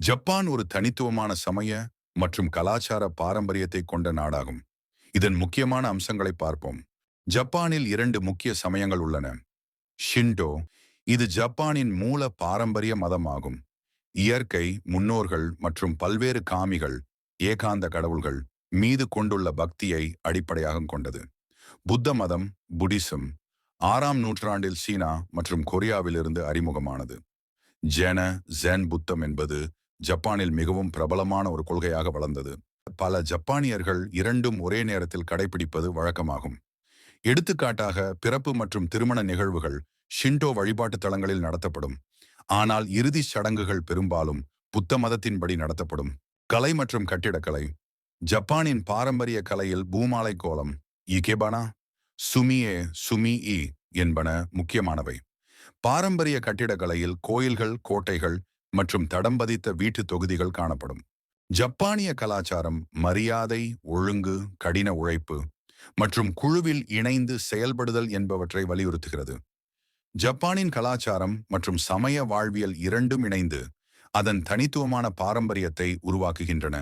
Japan ஒரு தனித்துவமான சமய மற்றும் கலாச்சார பாரம்பரியத்தை கொண்ட நாடாகும். இதன் முக்கியமான அம்சங்களை பார்ப்போம். ஜப்பானில் இரண்டு முக்கிய சமயங்கள் உள்ளன. ஷின்டோ இது ஜப்பானின் மூல பாரம்பரிய மதமாகும். இயற்கை முன்னோர்கள் மற்றும் பல்வேறு காமிகள் ஏகாந்த கடவுள்கள் மீது கொண்டுள்ள பக்தியை அடிப்படையாக கொண்டது. புத்த மதம் புடிசம் ஆறாம் நூற்றாண்டில் சீனா மற்றும் கொரியாவிலிருந்து அறிமுகமானது. ஜென ஜென் புத்தம் என்பது ஜப்பானில் மிகவும் பிரபலமான ஒரு கொள்கையாக வளர்ந்தது. பல ஜப்பானியர்கள் இரண்டும் ஒரே நேரத்தில் கடைபிடிப்பது வழக்கமாகும். எடுத்துக்காட்டாக பிறப்பு மற்றும் திருமண நிகழ்வுகள் ஷிண்டோ வழிபாட்டு தலங்களில் நடத்தப்படும். ஆனால் இறுதி சடங்குகள் பெரும்பாலும் புத்த மதத்தின்படி நடத்தப்படும். கலை மற்றும் கட்டிடக்கலை. ஜப்பானின் பாரம்பரிய கலையில் பூமாலை கோலம் இகேபானா சுமியே சுமி இ என்பன முக்கியமானவை. பாரம்பரிய கட்டிடக்கலையில் கோயில்கள் கோட்டைகள் மற்றும் தடம் பதித்த வீட்டு தொகுதிகள் காணப்படும். ஜப்பானிய கலாச்சாரம் மரியாதை ஒழுங்கு கடின உழைப்பு மற்றும் குழுவில் இணைந்து செயல்படுதல் என்பவற்றை வலியுறுத்துகிறது. ஜப்பானின் கலாச்சாரம் மற்றும் சமய வாழ்வியல் இரண்டும் இணைந்து அதன் தனித்துவமான பாரம்பரியத்தை உருவாக்குகின்றன.